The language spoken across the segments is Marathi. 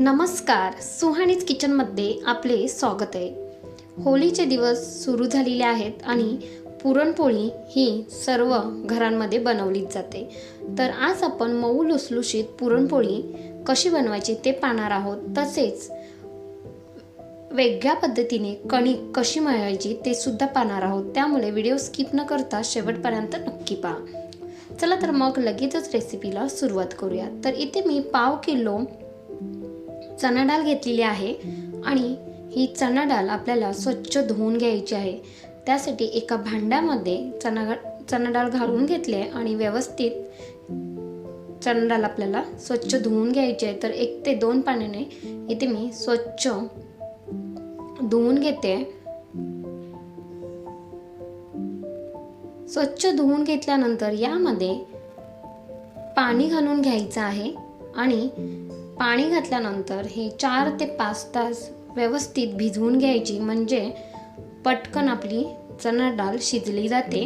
नमस्कार सुहाणीच किचनमध्ये आपले स्वागत आहे. होळीचे दिवस सुरू झालेले आहेत आणि पुरणपोळी ही सर्व घरांमध्ये बनवलीच जाते. तर आज आपण मऊ लुसलुशीत पुरणपोळी कशी बनवायची ते पाहणार आहोत. तसेच वेगळ्या पद्धतीने कणिक कशी मळायची ते सुद्धा पाहणार आहोत. त्यामुळे व्हिडिओ स्किप न करता शेवटपर्यंत नक्की पहा. चला तर मग लगेचच रेसिपीला सुरुवात करूया. तर इथे मी पाव किलो चणा डाळ घेतलेली आहे आणि ही चणा डाळ आपल्याला स्वच्छ धुवून घ्यायची आहे. त्यासाठी एका भांड्यामध्ये चणा चणा डाळ घालून घेतली आहे आणि व्यवस्थित चणा डाळ आपल्याला स्वच्छ धुवून घ्यायची आहे. तर एक ते दोन पाण्याने इथे मी स्वच्छ धुवून घेते. स्वच्छ धुवून घेतल्यानंतर यामध्ये पाणी घालून घ्यायचं आहे आणि पाणी घातल्यानंतर हे चार ते पाच तास व्यवस्थित भिजवून घ्यायची म्हणजे पटकन आपली चणा डाळ शिजली जाते.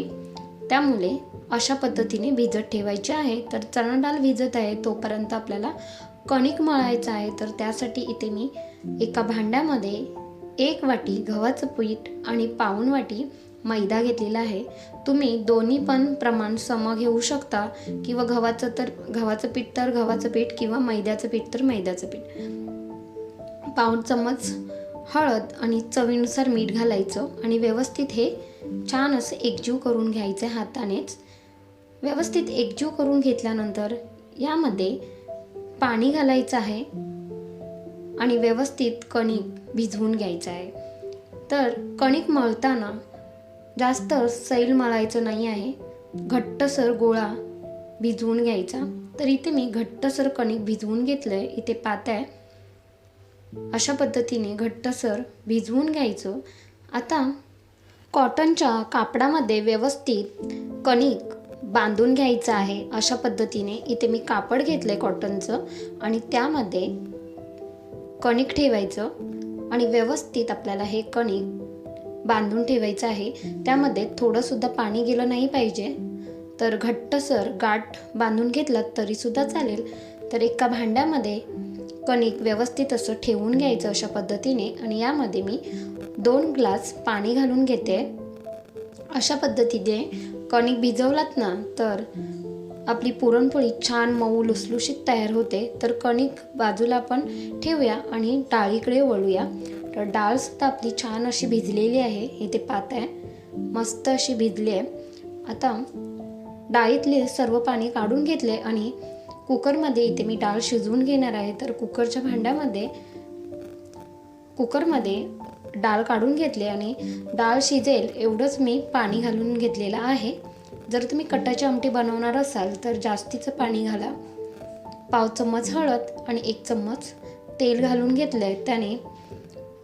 त्यामुळे अशा पद्धतीने भिजत ठेवायची आहे. तर चणा डाळ भिजत आहे तोपर्यंत आपल्याला कणिक मळायचं आहे. तर त्यासाठी इथे मी एका भांड्यामध्ये एक वाटी गव्हाचं पीठ आणि पाऊण वाटी मैदा घेतलेला आहे. तुम्ही दोन्ही पण प्रमाण सम घेऊ शकता किंवा गव्हाचं तर गव्हाचं पीठ तर गव्हाचं पीठ किंवा मैद्याचं पीठ तर मैद्याचं पीठ. पाऊण चम्मच हळद आणि चवीनुसार मीठ घालायचं आणि व्यवस्थित हे छान असं एकजीव करून घ्यायचं हातानेच. व्यवस्थित एकजीव करून घेतल्यानंतर यामध्ये पाणी घालायचं आहे आणि व्यवस्थित कणिक भिजवून घ्यायचं आहे. तर कणिक मळताना जास्त सैल मळायचं नाही आहे. घट्टसर गोळा भिजवून घ्यायचा. तर इथे मी घट्टसर कणिक भिजवून घेतलं आहे इथे पात्या अशा पद्धतीने घट्टसर भिजवून घ्यायचं. आता कॉटनच्या कापडामध्ये व्यवस्थित कणिक बांधून घ्यायचं आहे. अशा पद्धतीने इथे मी कापड घेतलं आहे कॉटनचं आणि त्यामध्ये कणिक ठेवायचं आणि व्यवस्थित आपल्याला हे कणिक बांधून ठेवायचं आहे. त्यामध्ये थोडंसुद्धा पाणी गेलं नाही पाहिजे. तर घट्टसर गाठ बांधून घेतलात तरीसुद्धा चालेल. तर एका भांड्यामध्ये कणिक व्यवस्थित असं ठेवून घ्यायचं अशा पद्धतीने आणि यामध्ये मी दोन ग्लास पाणी घालून घेते. अशा पद्धतीने कणिक भिजवलात ना तर आपली पुरणपोळी छान मऊ लुसलुशीत तयार होते. तर कणिक बाजूला आपण ठेवूया आणि डाळीकडे वळूया. तर डाळसुद्धा आपली छान अशी भिजलेली आहे. इथे पात आहे. मस्त अशी भिजली आहे. आता डाळीतले सर्व पाणी काढून घेतले आणि कुकरमध्ये इथे मी डाळ शिजवून घेणार आहे. तर कुकरच्या भांड्यामध्ये कुकरमध्ये डाळ काढून घेतले आणि डाळ शिजेल एवढंच मी पाणी घालून घेतलेलं आहे. जर तुम्ही कटाची आमटी बनवणार असाल तर जास्तीचं पाणी घाला. पाव चम्मच हळद आणि एक चम्मच तेल घालून घेतलं आहे त्याने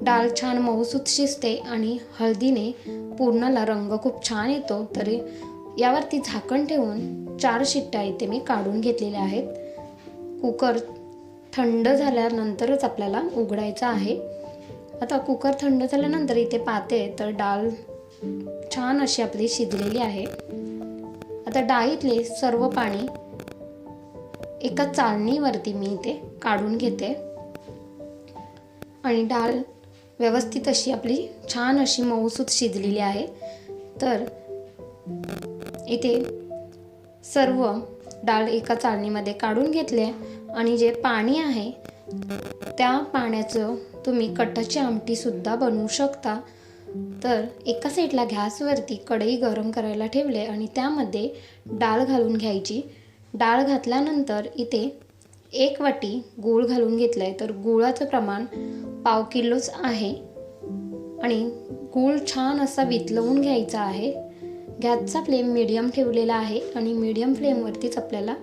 डाळ छान मऊसूत शिजते आणि हळदीने पूर्णाला रंग खूप छान येतो. तरी यावरती झाकण ठेवून चार शिट्ट्या इथे मी काढून घेतलेल्या आहेत. कुकर थंड झाल्यानंतरच आपल्याला उघडायचं आहे. आता कुकर थंड झाल्यानंतर इथे पाहते तर डाळ छान अशी आपली शिजलेली आहे. आता डाळीतले सर्व पाणी एका चालणीवरती मी इथे काढून घेते. आणि डाळ व्यवस्थित अशी आपली छान अशी मऊसूत शिजलेली आहे. तर इथे सर्व डाळ एका चाळणीमध्ये काढून घेतले आणि जे पाणी आहे त्या पाण्याचं तुम्ही कटाची आमटीसुद्धा बनवू शकता. तर एका साईडला गॅसवरती कढई गरम करायला ठेवले आणि त्यामध्ये डाळ घालून घ्यायची. डाळ घातल्यानंतर इथे एक वाटी गूळ घालून घेतलं आहे तर गुळाचं प्रमाण पाव किलोच आहे. आणि गूळ छान असा वितलवून घ्यायचा आहे. गॅसचा फ्लेम मिडियम ठेवलेला आहे आणि मिडियम फ्लेमवरतीच आपल्याला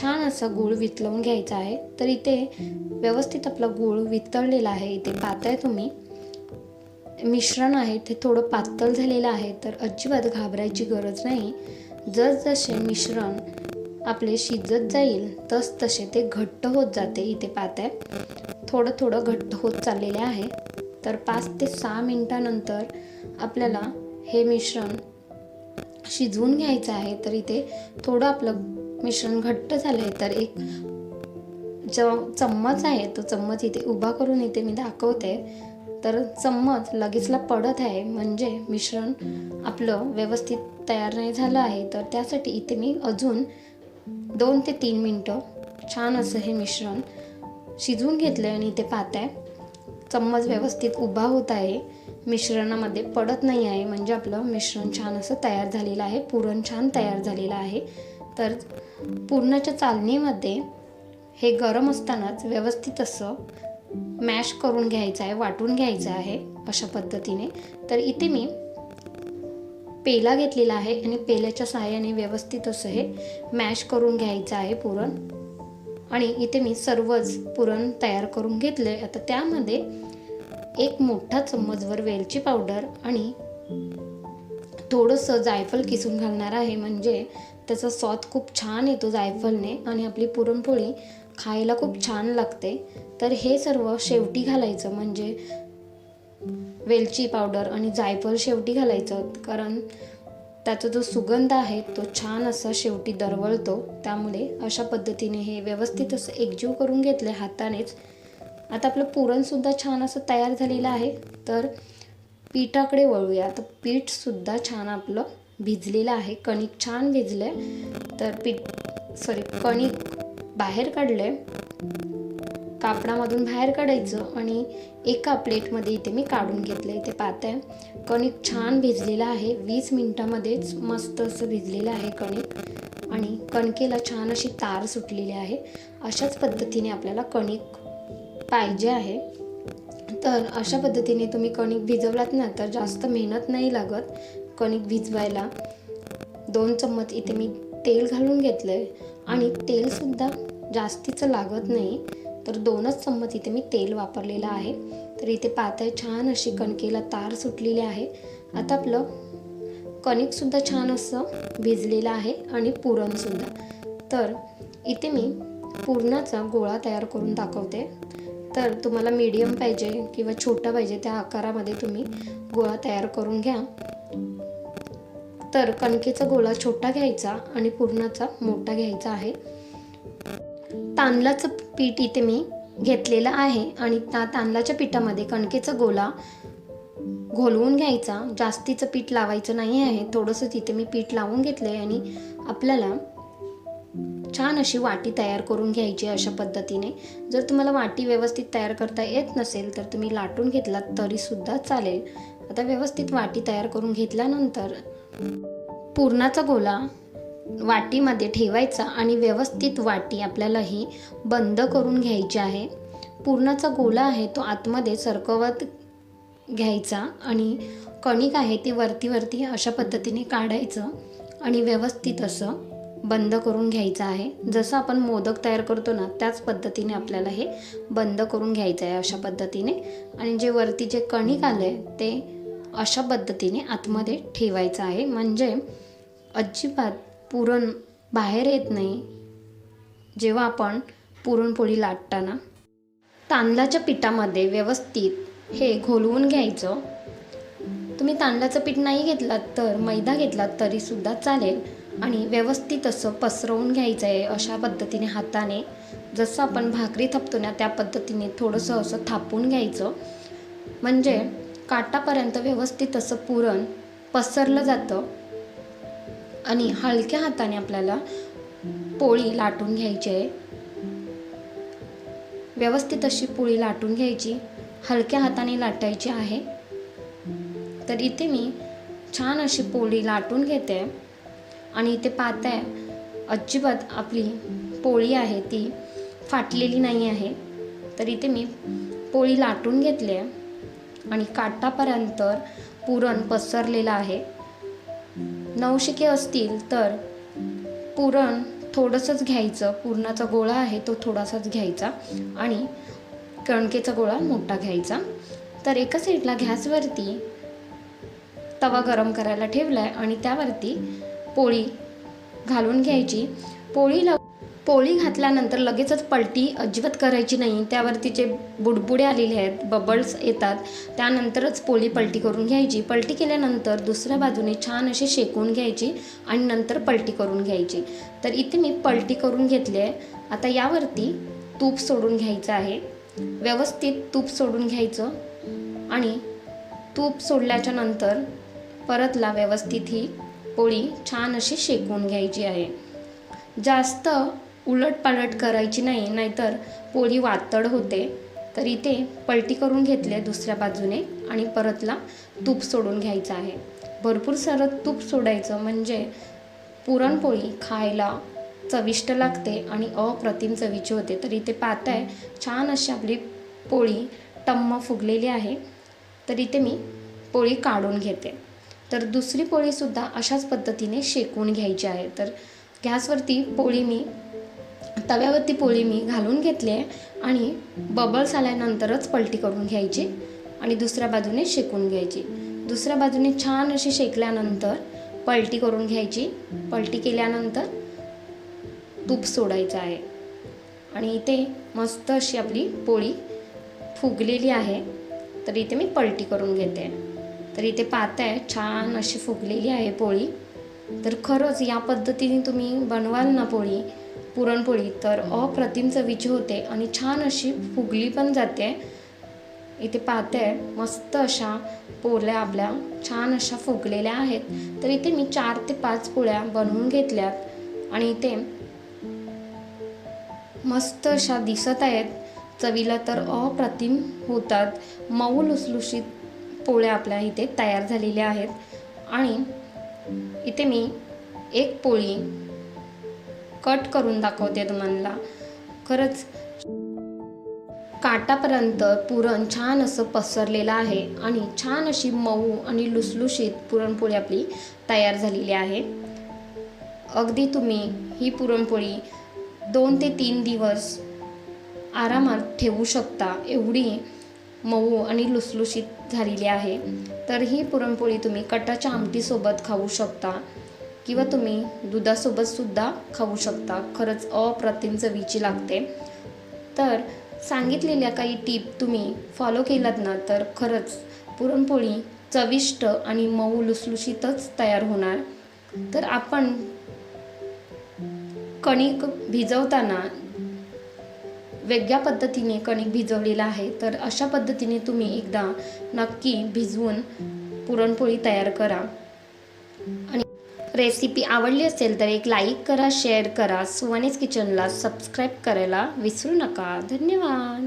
छान असा गूळ वितळवून घ्यायचा आहे. तर इथे व्यवस्थित आपला गूळ वितळलेला आहे. इथे पाहताय तुम्ही मिश्रण आहे ते थोडं पातळ झालेलं आहे. तर अजिबात घाबरायची गरज नाही. जसजसे मिश्रण आपले शिजत जाईल तस तसे ते घट्ट होत जाते इथे पाहताय थोडं थोडं घट्ट होत चाललेले आहे. तर पाच ते सहा मिनटानंतर आपल्याला हे मिश्रण शिजवून घ्यायचं आहे. तर इथे थोडं आपलं मिश्रण घट्ट झालं आहे तर एक जो चम्मच आहे तो चम्मच इथे उभा करून इथे मी दाखवते. तर चम्मच लगेचला पडत आहे. म्हणजे मिश्रण आपलं व्यवस्थित तयार नाही झालं आहे. तर त्यासाठी इथे मी अजून दोन ते तीन मिनटं छान असं हे मिश्रण शिजवून घेतलं आहे आणि इथे आहे. चम्मच व्यवस्थित उभा होत आहे. मिश्रणामध्ये पडत नाही आहे. म्हणजे आपलं मिश्रण छान असं तयार झालेलं आहे. पुरण छान तयार झालेलं आहे. तर पुरणाच्या चालणीमध्ये हे गरम असतानाच व्यवस्थित असं मॅश करून घ्यायचं आहे. वाटून घ्यायचं आहे अशा पद्धतीने. तर इथे मी पेला घेतलेला आहे आणि पेल्याच्या सहाय्याने व्यवस्थित असं हे मॅश करून घ्यायचं आहे पुरण. आणि इथे मी सर्वच पुरण तयार करून घेतले आता त्यामध्ये एक मोठा चम्मचभर वेलची पावडर आणि थोडंसं जायफळ किसून घालणार आहे. म्हणजे त्याचा स्वाद खूप छान येतो जायफळने आणि आपली पुरणपोळी खायला खूप छान लागते. तर हे सर्व शेवटी घालायचं. म्हणजे वेलची पावडर आणि जायफळ शेवटी घालायचं. कारण त्याचा जो सुगंध आहे तो छान असा शेवटी दरवळतो. त्यामुळे अशा पद्धतीने हे व्यवस्थित असं एकजीव करून घेतले हातानेच. आता आपलं पुरणसुद्धा छान असं तयार झालेलं आहे. तर पिठाकडे वळूया. तर पीठसुद्धा छान आपलं भिजलेलं आहे. कणिक छान भिजले तर पीठ सॉरी कणिक बाहेर काढले कापडामधून बाहेर काढायचं आणि एका प्लेटमध्ये इथे मी काढून घेतलं इथे पाहताय कणिक छान भिजलेलं आहे. वीस मिनटामध्येच मस्त असं भिजलेलं आहे कणिक. आणि कणकेला छान अशी तार सुटलेली आहे. अशाच पद्धतीने आपल्याला कणिक पाहिजे आहे. तर अशा पद्धतीने तुम्ही कणिक भिजवलात ना तर जास्त मेहनत नाही लागत कणिक भिजवायला. दोन चम्मच इथे मी तेल घालून घेतलं आहे आणि तेलसुद्धा जास्तीचं लागत नाही. तर दोनच चम्मच इथे मी तेल वापरलेलं आहे. तर इथे पातळ छान अशी कणकेला तार सुटलेली आहे. आता आपलं कणिकसुद्धा छान असं भिजलेलं आहे आणि पुरणसुद्धा तर इथे मी पुरणाचा गोळा तयार करून दाखवते. तर तुम्हाला मीडियम पाहिजे किंवा छोटा पाहिजे त्या आकारामध्ये तुम्ही गोळा तयार करून घ्या. तर कणकेचा गोळा छोटा घ्यायचा आणि पुरणाचा मोठा घ्यायचा आहे. तांदळाचं पीठ इथे मी घेतलेलं आहे आणि त्या तांदळाच्या पिठामध्ये कणकेचा गोला घोलवून घ्यायचा. जास्तीचं पीठ लावायचं नाही आहे. थोडंसं तिथे मी पीठ लावून घेतलं आहे आणि आपल्याला छान अशी वाटी तयार करून घ्यायची अशा पद्धतीने. जर तुम्हाला वाटी व्यवस्थित तयार करता येत नसेल तर तुम्ही लाटून घेतलात तरीसुद्धा चालेल. आता व्यवस्थित वाटी तयार करून घेतल्यानंतर पुरणाचा गोला वाटीमध्ये ठेवायचा आणि व्यवस्थित वाटी आपल्याला ही बंद करून घ्यायची आहे. पुरणाचा गोला आहे तो आतमध्ये सरकवत घ्यायचा आणि कणिक आहे ते वरती वरती अशा पद्धतीने काढायचं आणि व्यवस्थित असं बंद करून घ्यायचं आहे. जसं आपण मोदक तयार करतो ना त्याच पद्धतीने आपल्याला हे बंद करून घ्यायचं आहे अशा पद्धतीने. आणि जे वरती जे कणिक आलं आहे ते अशा पद्धतीने आतमध्ये ठेवायचं आहे. म्हणजे अजिबात पुरण बाहेर येत नाही जेव्हा आपण पुरणपोळी लाटताना. तांदळाच्या पिठामध्ये व्यवस्थित हे घोलवून घ्यायचं. तुम्ही तांदळाचं पीठ नाही घेतलात तर मैदा घेतलात तरीसुद्धा चालेल. आणि व्यवस्थित असं पसरवून घ्यायचं आहे अशा पद्धतीने हाताने. जसं आपण भाकरी थापतो ना त्या पद्धतीने थोडंसं असं थापून घ्यायचं. म्हणजे काटापर्यंत व्यवस्थित असं पुरण पसरलं जातं. आणि हलक्या हाताने आपल्याला पोळी लाटून घ्यायची आहे. व्यवस्थित अशी पोळी लाटून घ्यायची हलक्या हाताने लाटायची आहे. तर इथे मी छान अशी पोळी लाटून घेते. आणि इथे पाहताय अजिबात आपली पोळी आहे ती फाटलेली नाही आहे. तर इथे मी पोळी लाटून घेतली आहे. आणि काटापर्यंत पुरण पसरलेलं आहे. नवशिके असतील तर पुरण थोडंसंच घ्यायचं. पुरणाचा गोळा आहे तो थोडासाच घ्यायचा आणि कणकेचा गोळा मोठा घ्यायचा. तर एका साईडला गॅसवरती तवा गरम करायला ठेवला आहे आणि त्यावरती पोळी घालून घ्यायची. पोळी पोळी घातल्यानंतर लगेचच पलटी अजिबात करायची नाही. त्यावरती जे बुडबुडे आलेले आहेत बबल्स येतात त्यानंतरच पोळी पलटी करून घ्यायची. पलटी केल्यानंतर दुसऱ्या बाजूने छान अशी शेकून घ्यायची आणि नंतर पलटी करून घ्यायची. तर इथे मी पलटी करून घेतली आहे आता यावरती तूप सोडून घ्यायचं आहे. व्यवस्थित तूप सोडून घ्यायचं आणि तूप सोडल्याच्या नंतर परतला व्यवस्थित ही पोळी छान अशी शेकून घ्यायची आहे. जास्त उलटपालट करायची नाही नाहीतर पोळी वातड होते. तर इथे पलटी करून घेतले दुसऱ्या बाजूने आणि परतला तूप सोडून घ्यायचं आहे. भरपूर सारं तूप सोडायचं म्हणजे पुरणपोळी खायला चविष्ट लागते आणि अप्रतिम चवीची होते. तर इथे पाहताय छान अशी आपली पोळी टम्म फुगलेली आहे. तर इथे मी पोळी काढून घेते. तर दुसरी पोळीसुद्धा अशाच पद्धतीने शेकून घ्यायची आहे. तर गॅसवरती पोळी मी तव्यावरती पोळी मी घालून घेतली आहे आणि बबल्स आल्यानंतरच पलटी करून घ्यायची आणि दुसऱ्या बाजूने शेकून घ्यायची. दुसऱ्या बाजूने छान अशी शेकल्यानंतर पलटी करून घ्यायची. पलटी केल्यानंतर तूप सोडायचं आहे. आणि इथे मस्त अशी आपली पोळी फुगलेली आहे. तर इथे मी पलटी करून घेते. तर इथे पाहताय छान अशी फुगलेली आहे पोळी. तर खरंच या पद्धतीने तुम्ही बनवाल ना पोळी पुरणपोळी तर अप्रतिम चवीची होते आणि छान अशी फुगली पण जाते. इथे पाहते मस्त अशा पोळ्या आपल्या छान अशा फुगलेल्या आहेत. तर इथे मी चार ते पाच पोळ्या बनवून घेतल्यात आणि इथे मस्त अशा दिसत आहेत. चवीला तर अप्रतिम होतात. मऊ लुसलुशीत पोळ्या आपल्या इथे तयार झालेल्या आहेत. आणि इथे मी एक पोळी कट करून दाखवते तुम्हाला. खरंच काटापर्यंत पुरण छान असं पसरलेलं आहे आणि छान अशी मऊ आणि लुसलुशीत पुरणपोळी आपली तयार झालेली आहे. अगदी तुम्ही ही पुरणपोळी दोन ते तीन दिवस आरामात ठेवू शकता एवढी मऊ आणि लुसलुशीत झालेली आहे. तर ही पुरणपोळी तुम्ही कटाच्या आमटीसोबत खाऊ शकता. किंवा तुम्ही दुधासोबत सुद्धा खाऊ शकता. खरंच अप्रतिम चवीची लागते. तर सांगितलेल्या काही टीप तुम्ही फॉलो केलात ना तर खरंच पुरणपोळी चविष्ट आणि मऊ लुसलुशीतच तयार होणार. तर आपण कणिक भिजवताना वेगळ्या पद्धतीने कणिक भिजवलेलं आहे. तर अशा पद्धतीने तुम्ही एकदा नक्की भिजवून पुरणपोळी तयार करा. आणि रेसिपी आवडली असेल तर एक लाईक करा शेअर करा. सुवानीस किचनला सबस्क्राईब करायला विसरू नका. धन्यवाद.